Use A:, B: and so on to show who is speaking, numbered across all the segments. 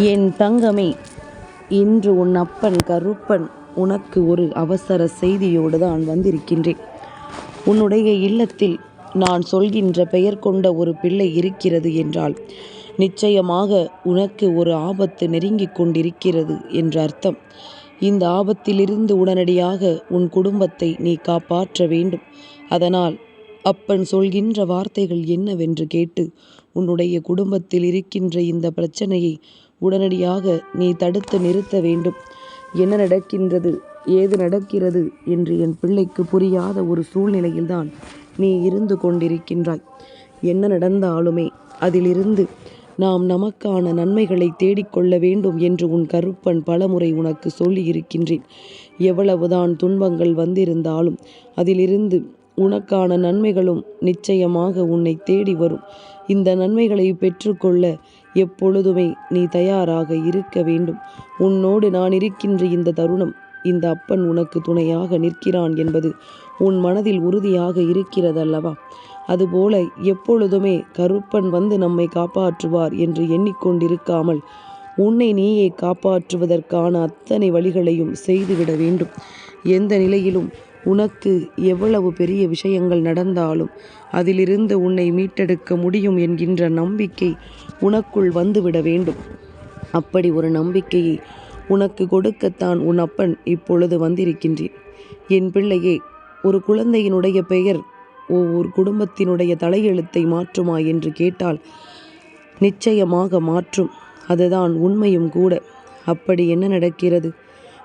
A: என் தங்கமே இன்று உன் அப்பன் கருப்பன் உனக்கு ஒரு அவசர செய்தியோடு தான் வந்திருக்கின்றேன். உன்னுடைய இல்லத்தில் நான் சொல்கின்ற பெயர் கொண்ட ஒரு பிள்ளை இருக்கிறது என்றால் நிச்சயமாக உனக்கு ஒரு ஆபத்து நெருங்கிக் கொண்டிருக்கிறது என்ற அர்த்தம். இந்த ஆபத்திலிருந்து உடனடியாக உன் குடும்பத்தை நீ காப்பாற்ற வேண்டும். அதனால் அப்பன் சொல்கின்ற வார்த்தைகள் என்னவென்று கேட்டு உன்னுடைய குடும்பத்தில் இருக்கின்ற இந்த பிரச்சனையை உடனடியாக நீ தடுத்து நிறுத்த வேண்டும். என்ன நடக்கின்றது? ஏது நடக்கிறது? என்று என் பிள்ளைக்கு புரியாத ஒரு சூழ்நிலையில்தான் நீ இருந்து கொண்டிருக்கின்றாய். என்ன நடந்தாலுமே அதிலிருந்து நாம் நமக்கான நன்மைகளை தேடிக்கொள்ள வேண்டும் என்று உன் கருப்பன் பலமுறை உனக்கு சொல்லி இருக்கின்றேன் எவ்வளவுதான் துன்பங்கள் வந்திருந்தாலும் அதிலிருந்து உனக்கான நன்மைகளும் நிச்சயமாக உன்னை தேடி வரும். இந்த நன்மைகளை பெற்றுக்கொள்ள எப்பொழுதுமே நீ தயாராக இருக்க வேண்டும். உன்னோடு நான் இருக்கின்ற இந்த தருணம் இந்த அப்பன் உனக்கு துணையாக நிற்கிறான் என்பது உன் மனதில் உறுதியாக இருக்கிறதல்லவா? அதுபோல எப்பொழுதுமே கருப்பன் வந்து நம்மை காப்பாற்றுவார் என்று எண்ணிக்கொண்டிருக்காமல் உன்னை நீயே காப்பாற்றுவதற்கான அத்தனை வழிகளையும் செய்துவிட வேண்டும். எந்த நிலையிலும் உனக்கு எவ்வளவு பெரிய விஷயங்கள் நடந்தாலும் அதிலிருந்து உன்னை மீட்டெடுக்க முடியும் என்கின்ற நம்பிக்கை உனக்குள் வந்துவிட வேண்டும். அப்படி ஒரு நம்பிக்கையை உனக்கு கொடுக்கத்தான் உன் அப்பன் இப்பொழுது வந்திருக்கின்றேன். என் பிள்ளையே ஒரு குழந்தையினுடைய பெயர் ஒவ்வொரு குடும்பத்தினுடைய தலையெழுத்தை மாற்றுமா என்று கேட்டால் நிச்சயமாக மாற்றும். அதுதான் உண்மையும் கூட. அப்படி என்ன நடக்கிறது?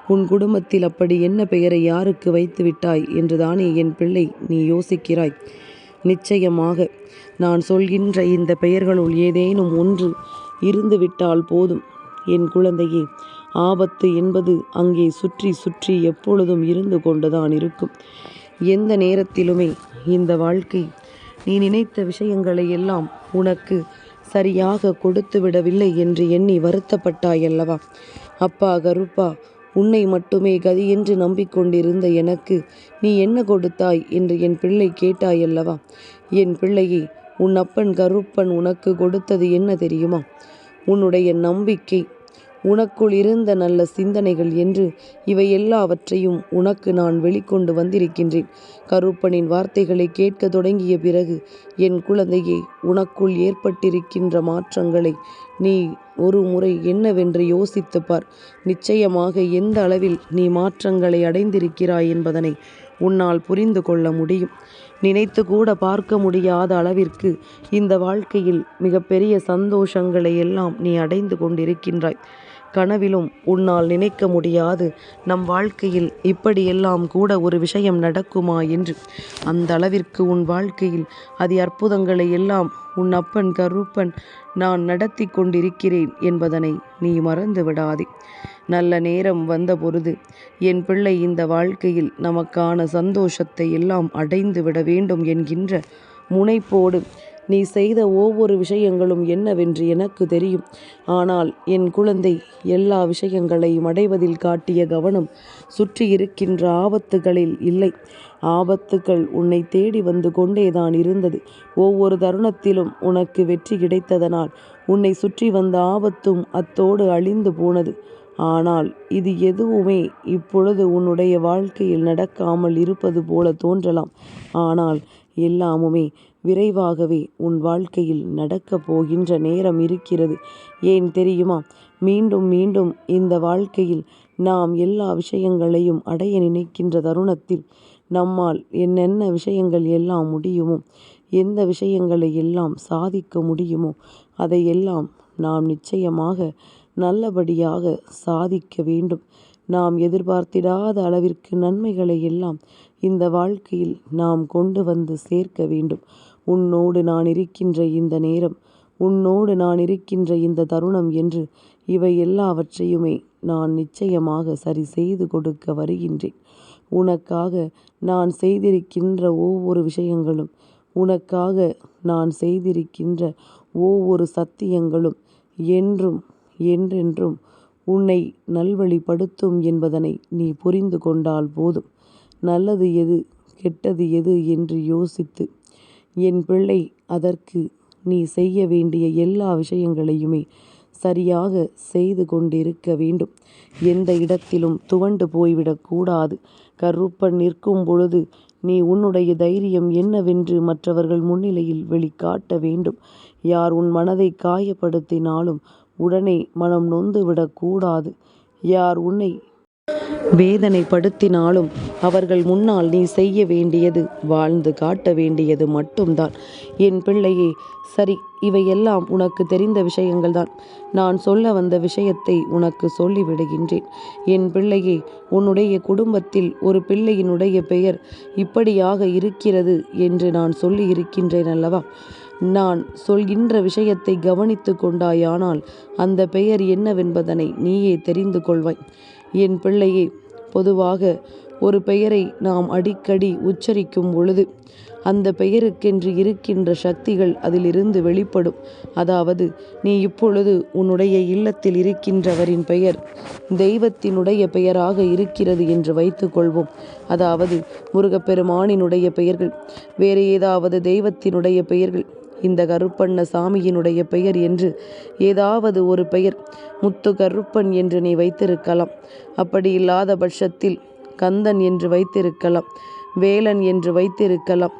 A: உன் குடும்பத்தில் அப்படி என்ன பெயரை யாருக்கு வைத்து விட்டாய் என்றுதானே என் பிள்ளை நீ யோசிக்கிறாய். நிச்சயமாக நான் சொல்கின்ற இந்த பெயர்களுள் ஏதேனும் ஒன்று இருந்துவிட்டால் போதும். என் குழந்தையே ஆபத்து என்பது அங்கே சுற்றி சுற்றி எப்பொழுதும் இருந்து கொண்டுதான் இருக்கும். எந்த நேரத்திலுமே இந்த வாழ்க்கை நீ நினைத்த விஷயங்களை எல்லாம் உனக்கு சரியாக கொடுத்து விடவில்லை என்று எண்ணி வருத்தப்பட்டாயல்லவா? அப்பா கருப்பா உன்னை மட்டுமே கதி என்று நம்பிக்கொண்டிருந்த எனக்கு நீ என்ன கொடுத்தாய் என்று என் பிள்ளை கேட்டாயல்லவா? என் பிள்ளையே உன் அப்பன் கருப்பன் உனக்கு கொடுத்தது என்ன தெரியுமா? உன்னுடைய நம்பிக்கை உனக்குள் இருந்த நல்ல சிந்தனைகள் என்று இவை எல்லாவற்றையும் உனக்கு நான் வெளிக்கொண்டு வந்திருக்கின்றேன். கருப்பனின் வார்த்தைகளை கேட்க தொடங்கிய பிறகு என் குழந்தையே உனக்குள் ஏற்பட்டிருக்கின்ற மாற்றங்களை நீ ஒரு முறை என்னவென்று யோசித்து பார். நிச்சயமாக எந்த அளவில் நீ மாற்றங்களை அடைந்திருக்கிறாய் என்பதனை உன்னால் புரிந்து கொள்ள முடியும். நினைத்து கூட பார்க்க முடியாத அளவிற்கு இந்த வாழ்க்கையில் மிகப்பெரிய சந்தோஷங்களை எல்லாம் நீ அடைந்து கொண்டிருக்கின்றாய். கனவிலும் உன்னால் நினைக்க முடியாது. நம் வாழ்க்கையில் இப்படியெல்லாம் கூட ஒரு விஷயம் நடக்குமா என்று. அந்த அளவிற்கு உன் வாழ்க்கையில் அதி அற்புதங்களை எல்லாம் உன் அப்பன் கருப்பன் நான் நடத்தி கொண்டிருக்கிறேன் என்பதனை நீ மறந்து விடாதே. நல்ல நேரம் வந்த பொழுது என் பிள்ளை இந்த வாழ்க்கையில் நமக்கான சந்தோஷத்தை எல்லாம் அடைந்து விட வேண்டும் என்கின்ற முனைப்போடு நீ செய்த ஒவ்வொரு விஷயங்களும் என்னவென்று எனக்கு தெரியும். ஆனால் என் குழந்தை எல்லா விஷயங்களையும் அடைவதில் காட்டிய கவனம் சுற்றி இருக்கின்ற ஆபத்துகளில் இல்லை. ஆபத்துக்கள் உன்னை தேடி வந்து கொண்டேதான் இருந்தது. ஒவ்வொரு தருணத்திலும் உனக்கு வெற்றி கிடைத்ததனால் உன்னை சுற்றி வந்த ஆபத்தும் அத்தோடு அழிந்து போனது. ஆனால் இது எதுவுமே இப்பொழுது உன்னுடைய வாழ்க்கையில் நடக்காமல் இருப்பது போல தோன்றலாம். ஆனால் எல்லாமுமே விரைவாகவே உன் வாழ்க்கையில் நடக்கப் போகின்ற நேரம் இருக்கிறது. ஏன் தெரியுமா? மீண்டும் மீண்டும் இந்த வாழ்க்கையில் நாம் எல்லா விஷயங்களையும் அடைய நினைக்கின்ற தருணத்தில் நம்மால் என்னென்ன விஷயங்கள் எல்லாம் முடியுமோ எந்த விஷயங்களை எல்லாம் சாதிக்க முடியுமோ அதையெல்லாம் நாம் நிச்சயமாக நல்லபடியாக சாதிக்க வேண்டும். நாம் எதிர்பார்த்திடாத அளவிற்கு நன்மைகளை எல்லாம் இந்த வாழ்க்கையில் நாம் கொண்டு வந்து சேர்க்க வேண்டும். உன்னோடு நான் இருக்கின்ற இந்த நேரம் உன்னோடு நான் இருக்கின்ற இந்த தருணம் என்று இவை எல்லாவற்றையுமே நான் நிச்சயமாக சரி செய்து கொடுக்க வருகின்றேன். உனக்காக நான் செய்திருக்கின்ற ஒவ்வொரு விஷயங்களும் உனக்காக நான் செய்திருக்கின்ற ஒவ்வொரு சத்தியங்களும் என்றும் என்றென்றும் உன்னை நல்வழிப்படுத்தும் என்பதனை நீ புரிந்து கொண்டால் போதும். நல்லது எது கெட்டது எது என்று யோசித்து என் பிள்ளை அதற்கு நீ செய்ய வேண்டிய எல்லா விஷயங்களையுமே சரியாக செய்து கொண்டிருக்க வேண்டும். எந்த இடத்திலும் துவண்டு போய்விடக்கூடாது கருப்பன் நிற்கும் பொழுது நீ உன்னுடைய தைரியம் என்னவென்று மற்றவர்கள் முன்னிலையில் வெளிக்காட்ட வேண்டும். யார் உன் மனதை காயப்படுத்தினாலும் உடனே மனம் நொந்து விடக்கூடாது யார் உன்னை வேதனைப்படுத்தினாலும் அவர்கள் முன்னால் நீ செய்ய வேண்டியது வாழ்ந்து காட்ட வேண்டியது மட்டும்தான். என் பிள்ளையே சரி இவையெல்லாம் உனக்கு தெரிந்த விஷயங்கள்தான். நான் சொல்ல வந்த விஷயத்தை உனக்கு சொல்லிவிடுகின்றேன். என் பிள்ளையே உன்னுடைய குடும்பத்தில் ஒரு பிள்ளையினுடைய பெயர் இப்படியாக இருக்கிறது என்று நான் சொல்லி இருக்கின்றேன் அல்லவா? நான் சொல்கின்ற விஷயத்தை கவனித்து கொண்டாயானால் அந்த பெயர் என்னவென்பதனை நீயே தெரிந்து கொள்வாய். என் பிள்ளையே பொதுவாக ஒரு பெயரை நாம் அடிக்கடி உச்சரிக்கும் பொழுது அந்த பெயருக்கென்று இருக்கின்ற சக்திகள் அதிலிருந்து வெளிப்படும். அதாவது நீ இப்பொழுது உன்னுடைய இல்லத்தில் இருக்கின்றவரின் பெயர் தெய்வத்தினுடைய பெயராக இருக்கிறது என்று வைத்துக்கொள்வோம் அதாவது முருகப்பெருமானினுடைய பெயர்கள் வேறு ஏதாவது தெய்வத்தினுடைய பெயர்கள் இந்த கருப்பண்ண சாமியினுடைய பெயர் என்று ஏதாவது ஒரு பெயர். முத்து கருப்பன் என்று நீ வைத்திருக்கலாம். அப்படி இல்லாத பட்சத்தில் கந்தன் என்று வைத்திருக்கலாம். வேலன் என்று வைத்திருக்கலாம்.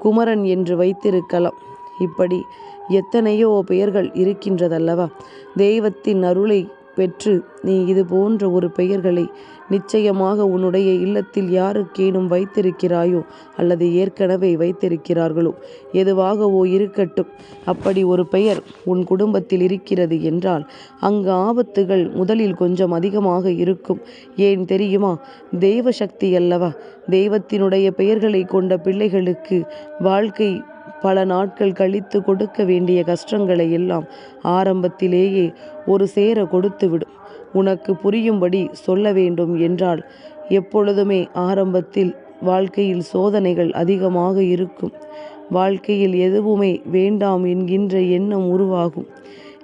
A: குமரன் என்று வைத்திருக்கலாம். இப்படி எத்தனையோ பெயர்கள் இருக்கின்றதல்லவா? தெய்வத்தின் அருளை பெற்று நீ இது போன்ற ஒரு பெயர்களை நிச்சயமாக உன்னுடைய இல்லத்தில் யாருக்கேனும் வைத்திருக்கிறாயோ அல்லது ஏற்கனவே வைத்திருக்கிறார்களோ? எதுவாகவோ இருக்கட்டும். அப்படி ஒரு பெயர் உன் குடும்பத்தில் இருக்கிறது என்றால் அங்கு ஆபத்துகள் முதலில் கொஞ்சம் அதிகமாக இருக்கும். ஏன் தெரியுமா? தெய்வ சக்தி அல்லவா? தெய்வத்தினுடைய பெயர்களை கொண்ட பிள்ளைகளுக்கு வாழ்க்கை பல நாட்கள் கழித்து கொடுக்க வேண்டிய கஷ்டங்களை எல்லாம் ஆரம்பத்திலேயே ஒரு சேர கொடுத்துவிடும். உனக்கு புரியும்படி சொல்ல வேண்டும் என்றால் எப்பொழுதுமே ஆரம்பத்தில் வாழ்க்கையில் சோதனைகள் அதிகமாக இருக்கும். வாழ்க்கையில் எதுவுமே வேண்டாம் என்கின்ற எண்ணம் உருவாகும்.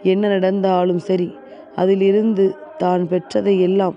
A: என்ன நடந்தாலும் சரி அதிலிருந்து தான் பெற்றதை எல்லாம்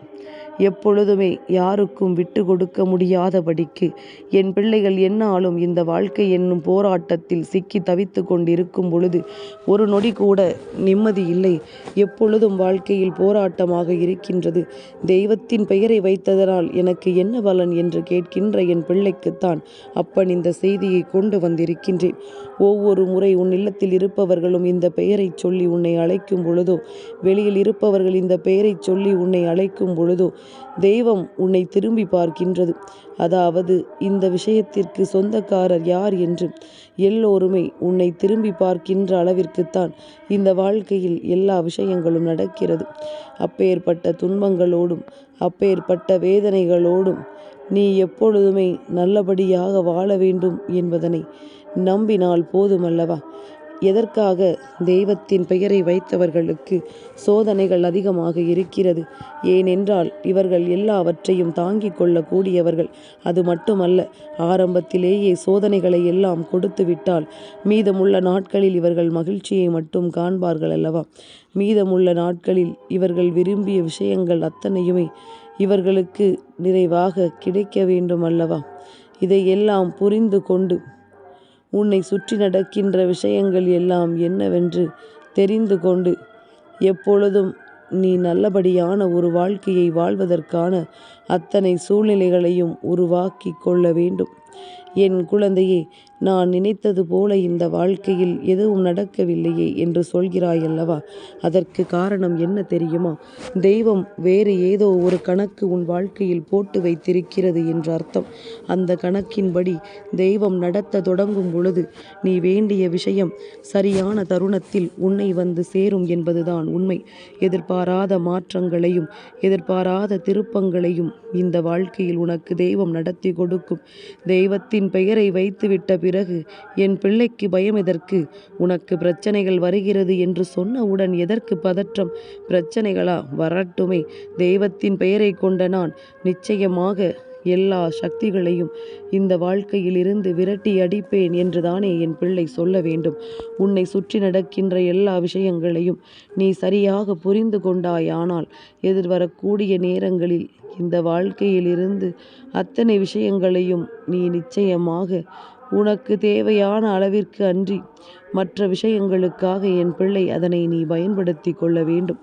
A: எப்பொழுதுமே யாருக்கும் விட்டு கொடுக்க முடியாதபடிக்கு என் பிள்ளைகள் என்னாலும் இந்த வாழ்க்கை என்னும் போராட்டத்தில் சிக்கி தவித்து கொண்டிருக்கும் பொழுது ஒரு நொடி கூட நிம்மதி இல்லை. எப்பொழுதும் வாழ்க்கையில் போராட்டமாக இருக்கின்றது. தெய்வத்தின் பெயரை வைத்ததனால் எனக்கு என்ன பலன் என்று கேட்கின்ற என் பிள்ளைக்குத்தான் அப்பன் இந்த செய்தியை கொண்டு வந்திருக்கின்றேன். ஒவ்வொரு முறை உன் இல்லத்தில் இருப்பவர்களும் இந்த பெயரை சொல்லி உன்னை அழைக்கும் பொழுதோ வெளியில் இருப்பவர்கள் இந்த பெயரை சொல்லி உன்னை அழைக்கும் பொழுதோ தெய்வம் உன்னை திரும்பி பார்க்கின்றது. அதாவது இந்த விஷயத்திற்கு சொந்தக்காரர் யார் என்று எல்லோருமே உன்னை திரும்பி பார்க்கின்ற அளவிற்குத்தான் இந்த வாழ்க்கையில் எல்லா விஷயங்களும் நடக்கிறது. அப்பேற்பட்ட துன்பங்களோடும் அப்பேற்பட்ட வேதனைகளோடும் நீ எப்பொழுதுமே நல்லபடியாக வாழ வேண்டும் என்பதனை நம்பினால் போதுமல்லவா? எதற்காக தெய்வத்தின் பெயரை வைத்தவர்களுக்கு சோதனைகள் அதிகமாக இருக்கிறது? ஏனென்றால் இவர்கள் எல்லாவற்றையும் தாங்கிக் கொள்ளக்கூடியவர்கள். அது மட்டுமல்ல ஆரம்பத்திலேயே சோதனைகளை எல்லாம் கொடுத்து விட்டால் மீதமுள்ள நாட்களில் இவர்கள் மகிழ்ச்சியை மட்டும் காண்பார்கள் அல்லவா மீதமுள்ள நாட்களில் இவர்கள் விரும்பிய விஷயங்கள் அத்தனையுமே இவர்களுக்கு நிறைவாக கிடைக்க வேண்டும் அல்லவா இதையெல்லாம் புரிந்து கொண்டு உன்னை சுற்றி நடக்கின்ற விஷயங்கள் எல்லாம் என்னவென்று தெரிந்து கொண்டு எப்பொழுதும் நீ நல்லபடியான ஒரு வாழ்க்கையை வாழ்வதற்கான அத்தனை சூழ்நிலைகளையும் உருவாக்கி கொள்ள வேண்டும். என் குழந்தையே நான் நினைத்தது போல இந்த வாழ்க்கையில் எதுவும் நடக்கவில்லையே என்று சொல்கிறாய் அல்லவா அதற்கு காரணம் என்ன தெரியுமா? தெய்வம் வேறு ஏதோ ஒரு கணக்கு உன் வாழ்க்கையில் போட்டு வைத்திருக்கிறது என்று அர்த்தம். அந்த கணக்கின்படி தெய்வம் நடத்த தொடங்கும் பொழுது நீ வேண்டிய விஷயம் சரியான தருணத்தில் உன்னை வந்து சேரும் என்பதுதான் உண்மை. எதிர்பாராத மாற்றங்களையும் எதிர்பாராத திருப்பங்களையும் இந்த வாழ்க்கையில் உனக்கு தெய்வம் நடத்தி கொடுக்கும். தெய்வத்தின் பெயரை வைத்துவிட்ட பிறகு பிறகு என் பிள்ளைக்கு பயம் எதற்கு? உனக்கு பிரச்சனைகள் வருகிறது என்று சொன்னவுடன் எதற்கு பதற்றம்? பிரச்சனைகளா? வரட்டுமே. தெய்வத்தின் பெயரை கொண்ட நான் நிச்சயமாக எல்லா சக்திகளையும் இந்த வாழ்க்கையில் இருந்து விரட்டி அடிப்பேன் என்றுதானே என் பிள்ளை சொல்ல வேண்டும். உன்னை சுற்றி நடக்கின்ற எல்லா விஷயங்களையும் நீ சரியாக புரிந்து கொண்டாயானால் எதிர்வரக்கூடிய நேரங்களில் இந்த வாழ்க்கையில் இருந்து அத்தனை விஷயங்களையும் நீ நிச்சயமாக உனக்கு தேவையான அளவிற்கு அன்றி மற்ற விஷயங்களுக்காக என் பிள்ளை அதனை நீ பயன்படுத்தி கொள்ள வேண்டும்.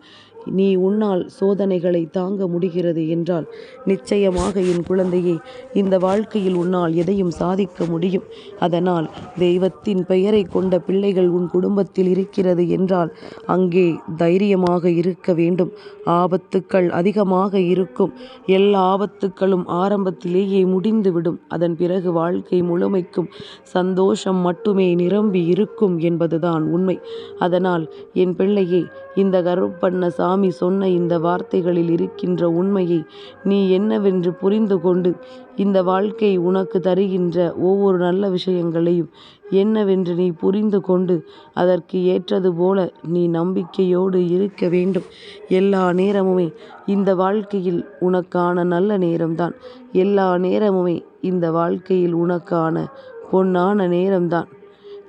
A: நீ உன்னால் சோதனைகளை தாங்க முடிகிறது என்றால் நிச்சயமாக என் குழந்தையே இந்த வாழ்க்கையில் உன்னால் எதையும் சாதிக்க முடியும். அதனால் தெய்வத்தின் பெயரை கொண்ட பிள்ளைகள் உன் குடும்பத்தில் இருக்கிறது என்றால் அங்கே தைரியமாக இருக்க வேண்டும். ஆபத்துக்கள் அதிகமாக இருக்கும். எல்லா ஆபத்துக்களும் ஆரம்பத்திலேயே முடிந்துவிடும். அதன் பிறகு வாழ்க்கை முழுமைக்கும் சந்தோஷம் மட்டுமே நிரம்பி இருக்கும் என்பதுதான் உண்மை. அதனால் என் பிள்ளையே இந்த கருப்பண்ண சாமி சொன்ன இந்த வார்த்தைகளில் இருக்கின்ற உண்மையை நீ என்னவென்று புரிந்து கொண்டு இந்த வாழ்க்கை உனக்கு தருகின்ற ஒவ்வொரு நல்ல விஷயங்களையும் என்னவென்று நீ புரிந்து கொண்டு அதற்கு ஏற்றது போல நீ நம்பிக்கையோடு இருக்க வேண்டும். எல்லா நேரமுமே இந்த வாழ்க்கையில் உனக்கான நல்ல நேரம்தான். எல்லா நேரமுமே இந்த வாழ்க்கையில் உனக்கான பொன்னான நேரம்தான்.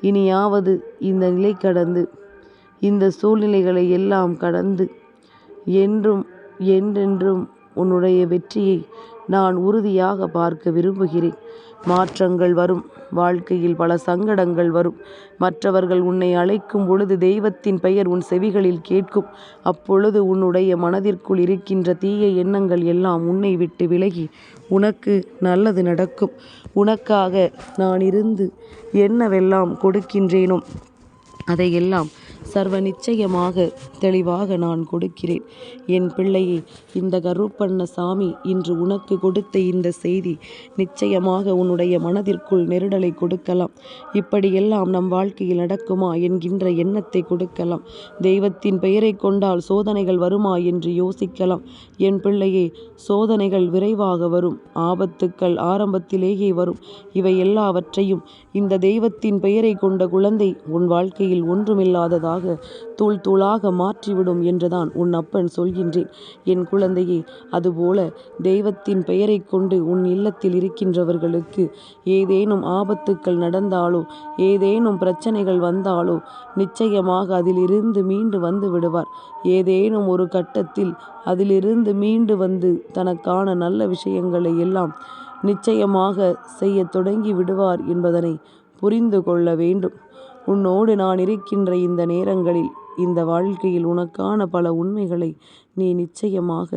A: இனியாவது இந்த நிலை கடந்து இந்த சூழ்நிலைகளை எல்லாம் கடந்து என்றும் என்றென்றும் உன்னுடைய வெற்றியை நான் உறுதியாக பார்க்க விரும்புகிறேன். மாற்றங்கள் வரும் வாழ்க்கையில் பல சங்கடங்கள் வரும். மற்றவர்கள் உன்னை அழைக்கும் பொழுது தெய்வத்தின் பெயர் உன் செவிகளில் கேட்கும். அப்பொழுது உன்னுடைய மனதிற்குள் இருக்கின்ற தீய எண்ணங்கள் எல்லாம் உன்னை விட்டு விலகி உனக்கு நல்லது நடக்கும். உனக்காக நான் இருந்து என்னவெல்லாம் கொடுக்கின்றேனோ அதையெல்லாம் சர்வ நிச்சயமாக தெளிவாக நான் கொடுக்கிறேன். என் பிள்ளையை இந்த கருப்பண்ண சாமி இன்று உனக்கு கொடுத்த இந்த செய்தி நிச்சயமாக உன்னுடைய மனதிற்குள் நெருடலை கொடுக்கலாம். இப்படியெல்லாம் நம் வாழ்க்கையில் நடக்குமா என்கின்ற எண்ணத்தை கொடுக்கலாம். தெய்வத்தின் பெயரை கொண்டால் சோதனைகள் வருமா என்று யோசிக்கலாம். என் பிள்ளையே சோதனைகள் விரைவாக வரும். ஆபத்துக்கள் ஆரம்பத்திலேயே வரும். இவை எல்லாவற்றையும் இந்த தெய்வத்தின் பெயரை கொண்ட குழந்தை உன் வாழ்க்கையில் ஒன்றுமில்லாததாக தூள் தூளாக மாற்றிவிடும் என்றுதான் உன் அப்பன் சொல்கின்றேன். என் குழந்தையே அதுபோல தெய்வத்தின் பெயரை கொண்டு உன் இல்லத்தில் இருக்கின்றவர்களுக்கு ஏதேனும் ஆபத்துக்கள் நடந்தாலோ ஏதேனும் பிரச்சனைகள் வந்தாலோ நிச்சயமாக அதிலிருந்து மீண்டு வந்து விடுவார். ஏதேனும் ஒரு கட்டத்தில் அதிலிருந்து மீண்டு வந்து தனக்கான நல்ல விஷயங்களை எல்லாம் நிச்சயமாக செய்ய தொடங்கி விடுவார் என்பதனை புரிந்து கொள்ள வேண்டும். உன்னோடு நான் இருக்கின்ற இந்த நேரங்களில் இந்த வாழ்க்கையில் உனக்கான பல உண்மைகளை நீ நிச்சயமாக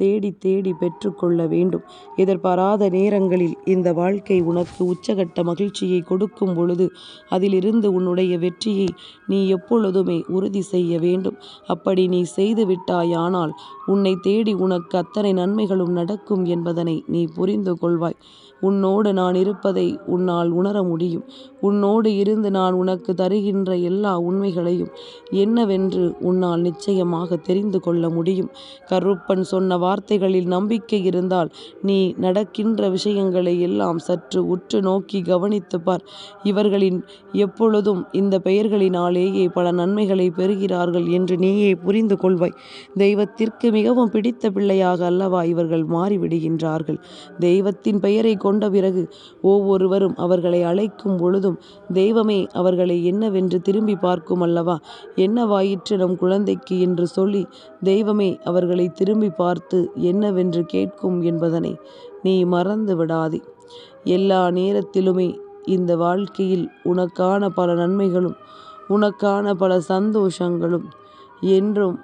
A: தேடி தேடி பெற்றுக்கொள்ள வேண்டும். எதிர்பாராத நேரங்களில் இந்த வாழ்க்கை உனக்கு உச்சகட்ட மகிழ்ச்சியை கொடுக்கும் பொழுது அதிலிருந்து உன்னுடைய வெற்றியை நீ எப்பொழுதுமே உறுதி செய்ய வேண்டும். அப்படி நீ செய்து விட்டாயானால் உன்னை தேடி உனக்கு அத்தனை நன்மைகளும் நடக்கும் என்பதனை நீ புரிந்து கொள்வாய். உன்னோடு நான் இருப்பதை உன்னால் உணர முடியும். உன்னோடு இருந்து நான் உனக்கு தருகின்ற எல்லா உண்மைகளையும் என்னவென்று உன்னால் நிச்சயமாக தெரிந்து கொள்ள முடியும். கருப்பன் சொன்ன வார்த்தைகளில் நம்பிக்கை இருந்தால் நீ நடக்கின்ற விஷயங்களை எல்லாம் சற்று உற்று நோக்கி கவனித்து பார். இவர்களின் எப்பொழுதும் இந்த பெயர்களினாலேயே பல நன்மைகளை பெறுகிறார்கள் என்று நீயே புரிந்து கொள்வாய். தெய்வத்திற்கு மிகவும் பிடித்த பிள்ளையாக அல்லவா இவர்கள் மாறிவிடுகின்றார்கள். தெய்வத்தின் பெயரை கொண்ட பிறகு ஒவ்வொருவரும் அவர்களை அழைக்கும் பொழுதும் தெய்வமே அவர்களை என்னவென்று திரும்பி பார்க்கும் அல்லவா? என்னவாயிற்று நம் குழந்தைக்கு? என்று சொல்லி தெய்வமே அவர்களை திரும்பி பார்த்து என்னவென்று கேட்கும் என்பதனை நீ மறந்து விடாதே. எல்லா நேரத்திலுமே இந்த வாழ்க்கையில் உனக்கான பல நன்மைகளும் உனக்கான பல சந்தோஷங்களும் என்றும்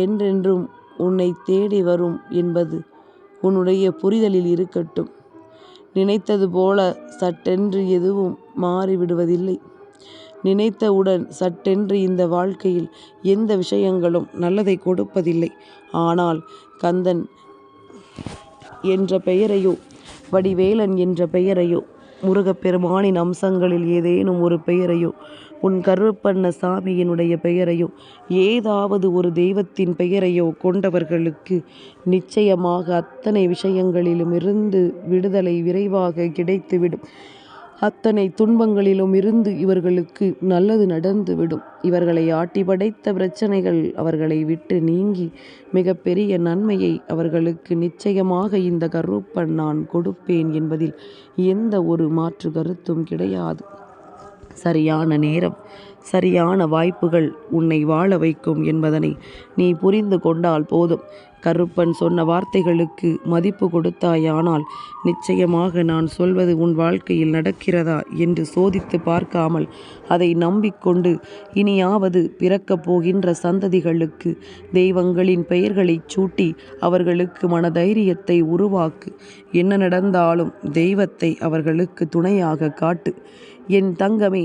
A: என்றென்றும் உன்னை தேடி வரும் என்பது உன்னுடைய புரிதலில் இருக்கட்டும். நினைத்தது போல சட்டென்று எதுவும் மாறிவிடுவதில்லை. நினைத்தவுடன் சட்டென்று இந்த வாழ்க்கையில் எந்த விஷயங்களும் நல்லதை கொடுப்பதில்லை. ஆனால் கந்தன் என்ற பெயரையோ வடிவேலன் என்ற பெயரையோ முருகப்பெருமானின் அம்சங்களில் ஏதேனும் ஒரு பெயரையோ உன் கருப்பண்ண சாமியினுடைய பெயரையோ ஏதாவது ஒரு தெய்வத்தின் பெயரையோ கொண்டவர்களுக்கு நிச்சயமாக அத்தனை விஷயங்களிலும் இருந்து விடுதலை விரைவாக கிடைத்துவிடும். அத்தனை துன்பங்களிலும் இருந்து இவர்களுக்கு நல்லது நடந்துவிடும். இவர்களை ஆட்டி படைத்த பிரச்சனைகள் அவர்களை விட்டு நீங்கி மிகப்பெரிய நன்மையை அவர்களுக்கு நிச்சயமாக இந்த கருப்பன் நான் கொடுப்பேன் என்பதில் எந்த ஒரு மாற்று கருத்தும் கிடையாது. சரியான நேரம் சரியான வாய்ப்புகள் உன்னை வாழ வைக்கும் என்பதனை நீ புரிந்து கொண்டால் போதும். கருப்பன் சொன்ன வார்த்தைகளுக்கு மதிப்பு கொடுத்தாயானால் நிச்சயமாக நான் சொல்வது உன் வாழ்க்கையில் நடக்கிறதா என்று சோதித்து பார்க்காமல் அதை நம்பிக்கொண்டு இனியாவது பிறக்கப் போகின்ற சந்ததிகளுக்கு தெய்வங்களின் பெயர்களைச் சூட்டி அவர்களுக்கு மனதைரியத்தை உருவாக்கு. என்ன நடந்தாலும் தெய்வத்தை அவர்களுக்கு துணையாக காட்டு. என் தங்கமே